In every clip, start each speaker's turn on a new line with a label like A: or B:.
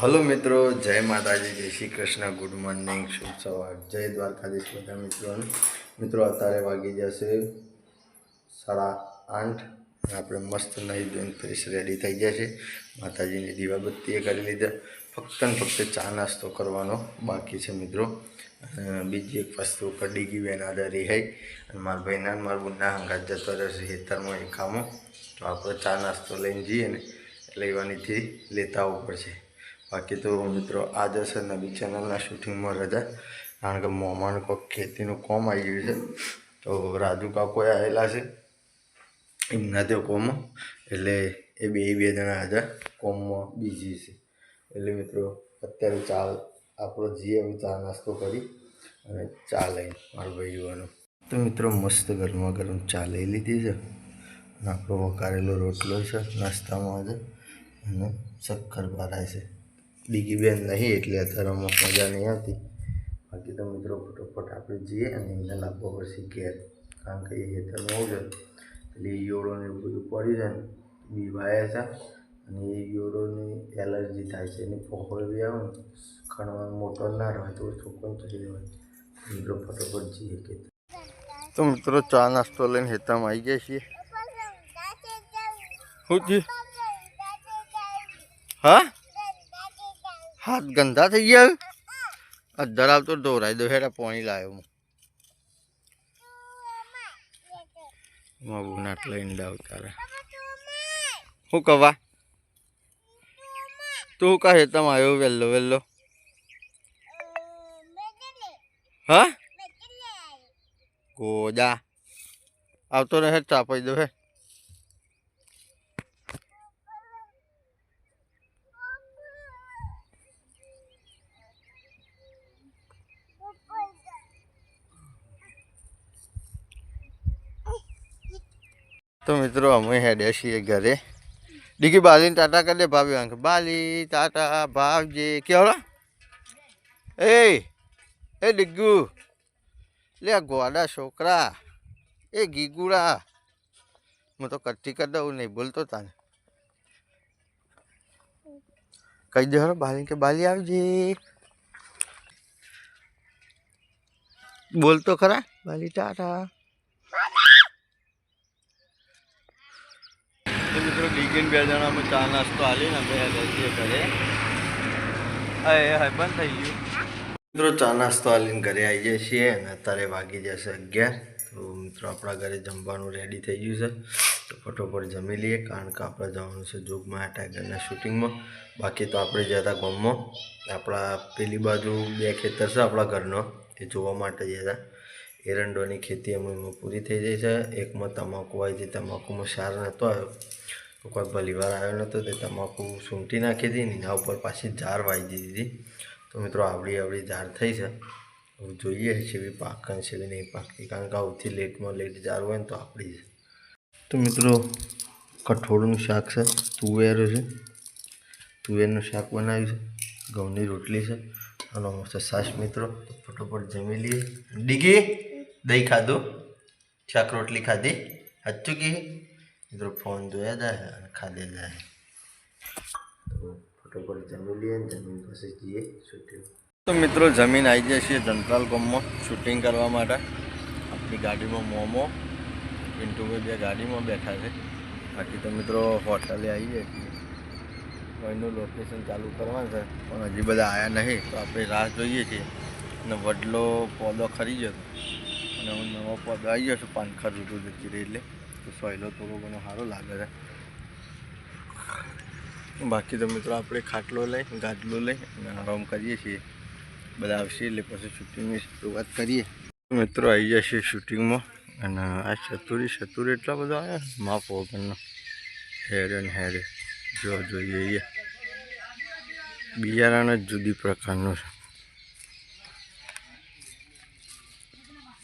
A: Hello મિત્રો, જય માતાજી, જય શ્રી કૃષ્ણ, ગુડ મોર્નિંગ, શુભ સવાર. જય દ્વારકાધીશ બધા મિત્રોને. મિત્રો, અત્યારે વાગી જશે સાડા આઠ આપણે મસ્ત નહીં ધોઈને ફ્રેશ રેડી થઈ ગયા છે. માતાજીની દીવાબત્તીએ કરી લીધા. ફક્ત ને ફક્ત ચા નાસ્તો કરવાનો બાકી છે મિત્રો. બીજી એક વસ્તુ કડી ગઈ બેન આદર રિહાઈ. અને મારા ભાઈના મારા બુનના હંગાત જતો રહેશે ખેતરમાં એકામો. તો આપણે ચા નાસ્તો લઈને જઈએ ને લેવાનીથી લેતા આવવું પડશે. બાકી તો મિત્રો આજે છે નવી ચેનલના શૂટિંગમાં રજા. કારણ કે મોમાનું કોઈક ખેતીનું કોમ આવી ગયું છે. તો રાજુ કાકોએ આવેલા છે એમના તે કોમ એટલે એ બે બે જણા હજાર કોમમાં બીજી છે. એટલે મિત્રો અત્યારે ચાલ આપણો જીએ ચા નાસ્તો કરી અને ચા લઈ મારો ભાઈઓનો તો મિત્રો મસ્ત ગરમા ગરમ ચા લઈ લીધી છે. અને આપણો વઘારેલો રોટલો છે નાસ્તામાં છે અને શક્કર ભરાય છે. ડીગી બેન નહીં એટલે અત્યારે અમુક મજા નહીં આવતી. બાકી તો મિત્રો ફટોફટ આપણે જઈએ અને એમને લાવવા પડશે ઘેર કારણ કે એ હેતર છે. એટલે એ યોળોને બધું પડી જાય ને બીવાયા છે અને એ યોળોની એલર્જી થાય છે એની ફોફળ બી આવે ને ખણવાનું મોટો ના રહે તો છોકરો થઈ જવાય મિત્રો ફટોફટ જઈએ કે તો મિત્રો ચા નાસ્તો લઈને હેતામાં આવી ગયા છીએ. શું હા? હાથ ગંદા થઈ ગયા અધર આવતો દોરાઈ દો હેડા, પાણી લાવ્યો હું. મારું નાટ લઈને લાવ તારે શું કવા? તું કહે હેતમ આવ્યો વહેલો વહેલો? હા? ગોજા આવતો રહે ચાપાઈ દો, હે. તો મિત્રો, અમે હેડ્યા છીએ ઘરે. ડીગી બાલીને ટાટા કરી ભાભી અંક બાલી, ટાટા, ભાવજી કેવડો એ એ ડીગુ. લે ગોડા છોકરા. એ ગીગુડા. હું તો કટ્ટી કરી દઉં, નહીં બોલતો તાને. કહી દે બાલી કે, બાલી આવજે. બોલતો ખરા? બાલી, ટાટા. મિત્રો ડીગીન બે જણા અમે ચા નાસ્તો હાલીને અમે બેસીએ ઘરે. હા હા બંધ થઈ ગયું. મિત્રો, ચા નાસ્તો હાલીને ઘરે આવી જઈએ છીએ અને અત્યારે વાગી જશે અગિયાર. તો મિત્રો, આપણા ઘરે જમવાનું રેડી થઈ ગયું છે. તો ફટોફટ જમી લઈએ, કારણ કે આપણે જવાનું છે જોગમાં ટાઈગરના શૂટિંગમાં. બાકી તો આપણે જતા ગામમાં. આપણા પેલી બાજુ બે ખેતર છે આપણા ઘરનો, એ જોવા માટે જતા એરંડોની ખેતી અમે પૂરી થઈ જાય છે. એકમાં તમાકુ આવી હતી, તમાકુમાં સાર નહોતો આવ્યો. કોઈ ભલીવાર આવ્યો નહોતો તે તમાકુ સૂંટી નાખી હતી ને એના ઉપર પાછી ઝાર વાવી દીધી હતી. તો મિત્રો આવડી આવડી ઝાર થઈ છે. હવે જોઈએ છે બી પાકન છે બી નહીં પાકતી, કારણ કે આવતી લેટમાં લેટ ઝાર હોય ને તો આપણી છે તો મિત્રો કઠોળનું શાક છે તુવેર છે. તુવેરનું શાક બનાવ્યું છે, ઘઉંની રોટલી છે. અને મસ્ત સાસ મિત્રો ફટોફટ જમી લઈએ. ડીગી દહીં ખાધું, શાક રોટલી ખાધી. સાચું મિત્રો ફોન જોયા જાય અને ખાલી જાય તો જમી લઈએ જમીન પાસે જઈએ શૂટિંગ તો મિત્રો, જમીન આવી જાય છે જંતરાલ ગામમાં શૂટિંગ કરવા માટે. આપણી ગાડીમાં મોમો પિન્ટુભાઈ બે ગાડીમાં બેઠા છે. બાકી તો મિત્રો, હોટલે આવી જાય છીએ કોઈનું લોકેશન ચાલુ કરવાનું છે, પણ હજી બધા આવ્યા નહીં, તો આપણે રાહ જોઈએ છીએ. અને વડલો પોદો ખરી જતો અને હું નવો પોદો આવી ગયો છું, પાનખર રૂટું જતી રહી એટલે. તો સોયલો થોડો ઘણો સારો લાગે છે. બાકી તો મિત્રો આપણે ખાટલો લઈ ગાદલો લઈ અને આરામ કરીએ છીએ. બધા આવશે એટલે પછી શૂટિંગની શરૂઆત કરીએ. મિત્રો આવી જશે શૂટિંગમાં અને આ ચતુરી ચતુરી એટલા બધા આવ્યા માપ વગરનો. હેર એન્ડ હેર. જો જોઈએ બિયારાના જુદી પ્રકારનું છે.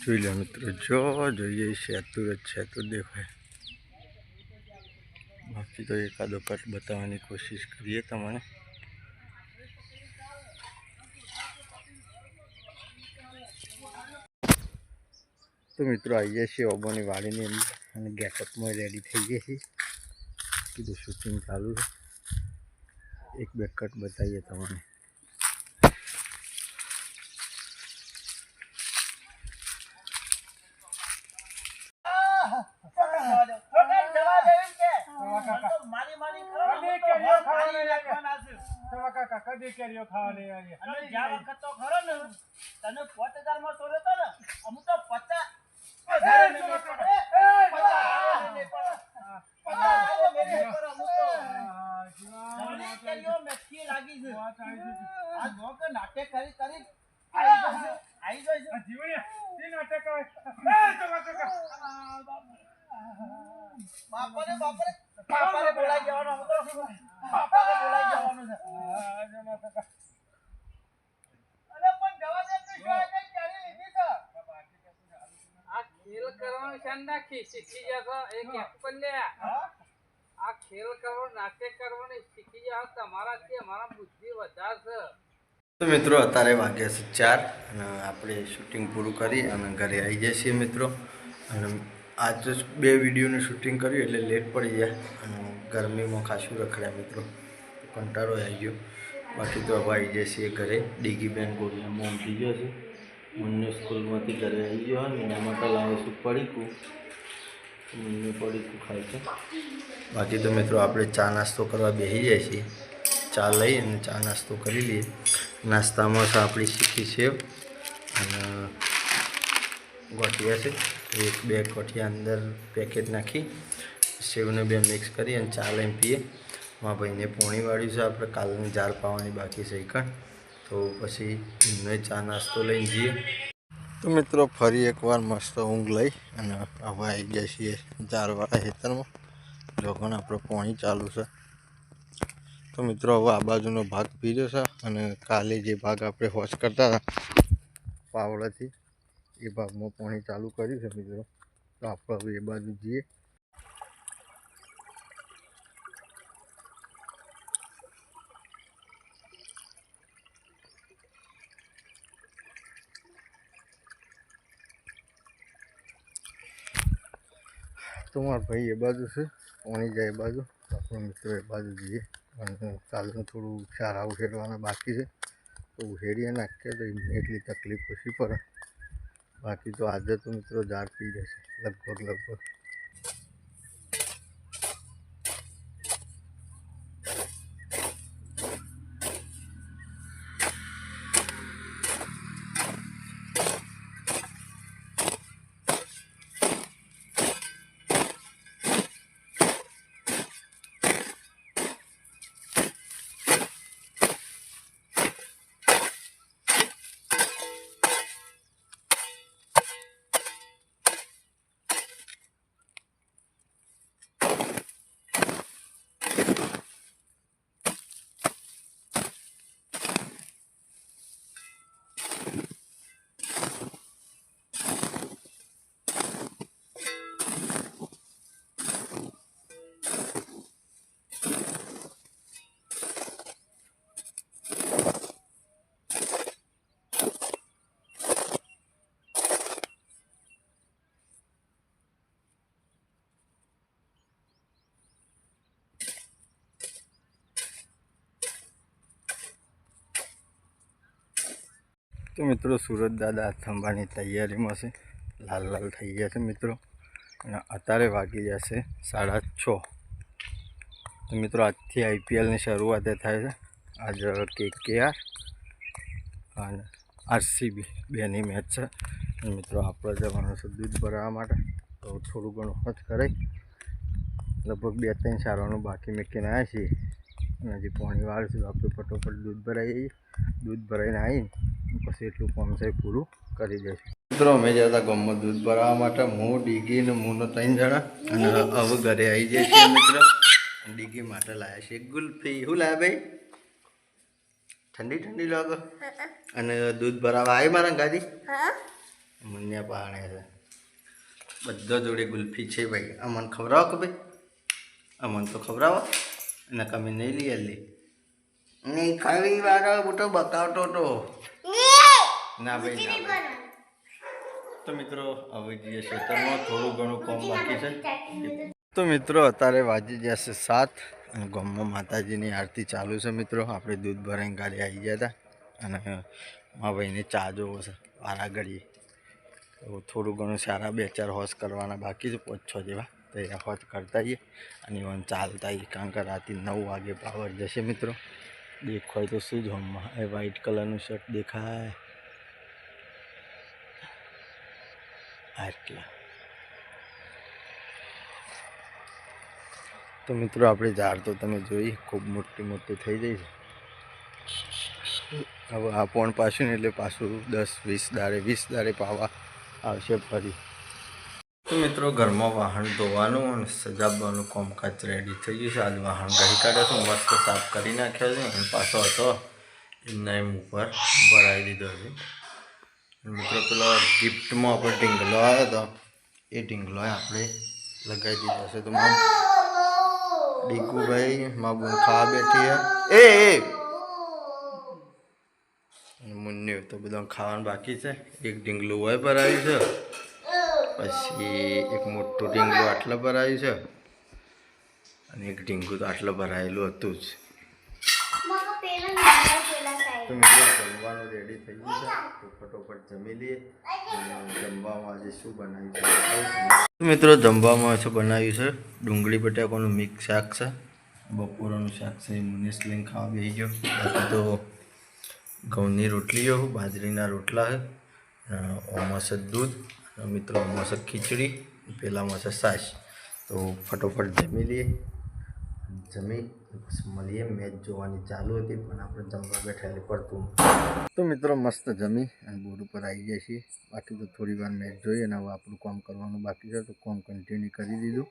A: જોઈ લે મિત્રો, જો જોઈએ સેતુ જ તો દેખાય. બાકી તો એકાદો કટ બતાવવાની કોશિશ કરીએ તમને. તો મિત્રો આવી ગયા છીએ ઓબોની વાડીની અંદર અને ગેટઅપમાં રેડી થઈ ગઈ છીએ કીધું શૂટિંગ ચાલુ છે. એક બે કટ બતાવીએ તમને.
B: કદી કેરીઓ ખાવા લઈ આવી
C: અને જ્યાં વખત તો ખરો ને તને પોત હજારમાં સોરે તો ને અમુક તો પચાસ નાટક કરી કરી આવી
B: આ જીવણિયા, નાટક આવે? એ, ટકા, ટકા.
C: બાપાને બાપાને બાપાને બોલાઈ જવાનો અમે તો બાપાને બોલાઈ જવાનું છે
B: હા, જમા ટકા.
C: અરે પણ જવા દે તું શું કઈ ચાલી લીધી છે
D: આ શીખી જશો આ? ખેલ કરવાનું નાટક કરવાનું શીખી જાવ. તમારાથી મારા બુદ્ધિ વધારશે.
A: તો મિત્રો અત્યારે વાગ્યા છે ચાર અને આપણે શૂટિંગ પૂરું કરી અને ઘરે આવી જઈએ છીએ મિત્રો. અને આજ તો બે વિડીયોનું શૂટિંગ કર્યું એટલે લેટ પડી જાય અને ગરમીમાં ખાસું રખડ્યા મિત્રો. કંટાળો આવી ગયો. બાકી તો હવે આવી જઈએ છીએ ઘરે. ડીગી બેન ગોળીમાં ઊંઘી ગયો છે. મને સ્કૂલમાંથી ઘરે આવી ગયો ને એના માટે લાવે છું પડીકું. મને પડીકું ખાય છે. બાકી તો મિત્રો આપણે ચા નાસ્તો કરવા બેસી જાય છીએ. ચા લઈ અને ચા નાસ્તો કરી લઈએ. નાસ્તામાં છે આપણી શીખી સેવ અને ગોઠિયા છે. એક, બે ગોઠિયા અંદર પેકેટ નાખી, સેવને બે મિક્સ કરી અને ચા લઈને પીએ. મારા ભાઈને પોણી વાળ્યું છે. આપણે કાલની જાર પાવાની બાકી છે એકણ તો પછી મેં ચા નાસ્તો લઈને જઈએ. તો મિત્રો, ફરી એકવાર મસ્ત ઊંઘ લઈ અને હવે આવી ગયા છીએ ચારવાળા ખેતરમાં. લોકોને આપણો પોણી ચાલુ છે. તો મિત્રો, હવે આ બાજુનો ભાગ પીર્યો છે અને કાલે જે ભાગ આપણે હોશ કરતા હતા પાવડાથી, એ ભાગમાં પાણી ચાલુ કર્યું છે મિત્રો. તો આપણે હવે એ બાજુ જઈએ. તો ભાઈ એ બાજુ છે? પાણી જાય એ બાજુ? આપણો મિત્ર એ બાજુ જઈએ. અને કાલનું થોડું સારા ઉછેરવાના બાકી છે. તો ઉછેરીએ નાખીએ તો એટલી તકલીફ ઓછી પડે. બાકી તો આજે તો મિત્રો ઝાડ પી જશે. લગભગ લગભગ. તો મિત્રો સુરત દાદા થંભાની તૈયારીમાં છે. લાલ લાલ થઈ ગયા છે મિત્રો. અને અત્યારે વાગી જશે સાડા છ. તો મિત્રો આજથી આઈપીએલની શરૂઆત થાય છે. આજ કે કેઆર અને આરસીબી બેની મેચ છે. મિત્રો આપણે જવાનું છે દૂધ ભરાવા માટે. તો થોડું ઘણું ખર્ચ કરાય લગભગ બે ત્રણ સારવાનું બાકી મૂકીને આવ્યા છીએ. અને હજી પાણી વાળશું આપણે ફટોફટ દૂધ ભરાઈ દૂધ ભરાઈને આવીને પછી એટલું કામ છે પૂરું કરી દઈશું મિત્રો, અમે જતા હતા ગામમાં દૂધ ભરાવવા માટે, હું, ડીગી ને મૂનો ત્રણ જણા. અને હવે ઘરે આવી જાય છે મિત્રો. ડીગી માટે લાવ્યા છે ગુલ્ફી. શું લાયા ભાઈ? ઠંડી ઠંડી લાગો. અને દૂધ ભરાવા આવી મારા ગાડી? મન્યા પાણે છે. બધા જોડે ગુલ્ફી છે ભાઈ. અમને ખવડાવો કે ભાઈ? અમને તો ખવડાવો. અને કમી નહીં લઈ લે નહીં ખાવી વાળો મોટો બતાવતો તો. ના ભાઈ ના ભાઈ. તો મિત્રો હવે જઈએ ખેતરમાં થોડું ઘણું કામ બાકી છે. તો મિત્રો અત્યારે વાજી જશે સાત અને ગામમાં માતાજીની આરતી ચાલુ છે મિત્રો. આપણે દૂધ ભરાઈને ગાડી આવી ગયા હતા અને મારા ભાઈને ચા જોવો છે. વારા ઘડીએ તો થોડું ઘણું સારા બે ચાર હોશ કરવાના બાકી છે પાંચ છ જેવા. તો એ હોશ કરતા આવીએ અને એમાં ચાલતા આવીએ કારણ કે રાતે નવ વાગે પાવર જશે મિત્રો. દેખાય તો શું જ હોમમાં. એ વ્હાઈટ કલરનું શર્ટ દેખાય. આટલા તો મિત્રો, આપણે ઝાડ તો તમે જોઈ, ખૂબ મોટી મોટી થઈ જાય છે. હવે આ પોણ પાછું ને એટલે પાછું દસ, વીસ દાડે વીસ દાડે પાવા આવશે ફરી. તો મિત્રો, ઘરમાં વાહન ધોવાનું અને સજાવવાનું કામકાજ રેડી થઈ ગયું છે. આજ વાહન ઘડી કાઢ્યો છું. મસ્ત સાફ કરી નાખ્યો છે અને પાછો હતો એમના એમ ઉપર ભરાઈ દીધો છે. મિત્રો પેલો ગિફ્ટમાં આપણે ઢીંગલો આવ્યો હતો એ ઢીંગલો આપણે લગાવી દીધો છે. તો ડીકુભાઈ મા બુન ખાવા બેઠી હે. એ એ! તો બધા ખાવાનું બાકી છે. એક ઢીંગલું હોય ભરાયું છે. પછી એક મોટું ઢીંગલું આટલે ભરાયું છે. અને એક ઢીંગું તો આટલે ભરાયેલું હતું જ તો મિત્રો જમવાનું રેડી થઈ ગયું છે. તો ફટોફટ જમી લઈએ. જમવામાં આજે શું બનાવ્યું છે મિત્રો જમવામાં શું બનાવ્યું છે? ડુંગળી બટાકાનું મિક્સ શાક છે. બપોરનું શાક છે મુનેશ લઈને ખાવા બેસી ગયો. બાકી તો ઘઉંની રોટલીઓ બાજરીના રોટલા છે ઓમાં છે દૂધ મિત્રો ઓમાં છે ખીચડી પહેલાંમાં છે સાસ તો ફટોફટ જમી લઈએ. જમી મળીએ મેચ જોવાની ચાલુ હતી, પણ આપણે જમવા બેઠેલી પડતું. તો મિત્રો, મસ્ત જમી અને બોર્ડ ઉપર આવી ગયા છીએ. બાકી તો થોડી વાર મેચ જોઈએ અને હવે આપણું કામ કરવાનું બાકી છે, તો કામ કન્ટિન્યુ કરી દીધું.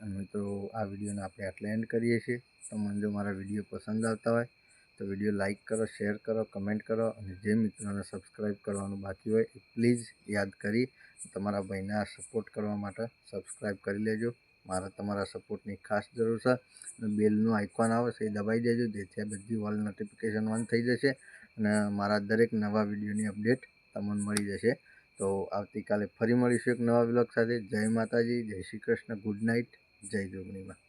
A: અને મિત્રો, આ વિડીયોને આપણે આટલે એન્ડ કરીએ છીએ. તમને જો મારા વીડિયો પસંદ આવતા હોય, તો વીડિયો લાઇક કરો શેર કરો કમેન્ટ કરો અને જે મિત્રોને સબસ્ક્રાઈબ કરવાનું બાકી હોય, એ પ્લીઝ યાદ કરી તમારા ભાઈને સપોર્ટ કરવા માટે સબસ્ક્રાઈબ કરી લેજો. મારે તમારા સપોર્ટની ખાસ જરૂર છે. અને બેલનું આઇકોન આવે છે એ દબાઈ દેજો, જેથી આ બધી ઓલ નોટિફિકેશન ઓન થઈ જશે અને મારા દરેક નવા વિડીયોની અપડેટ તમને મળી જશે. તો આવતીકાલે ફરી મળીશું એક નવા બ્લોગ સાથે. જય માતાજી, જય શ્રી કૃષ્ણ ગુડ નાઇટ જય જોગણીમાં.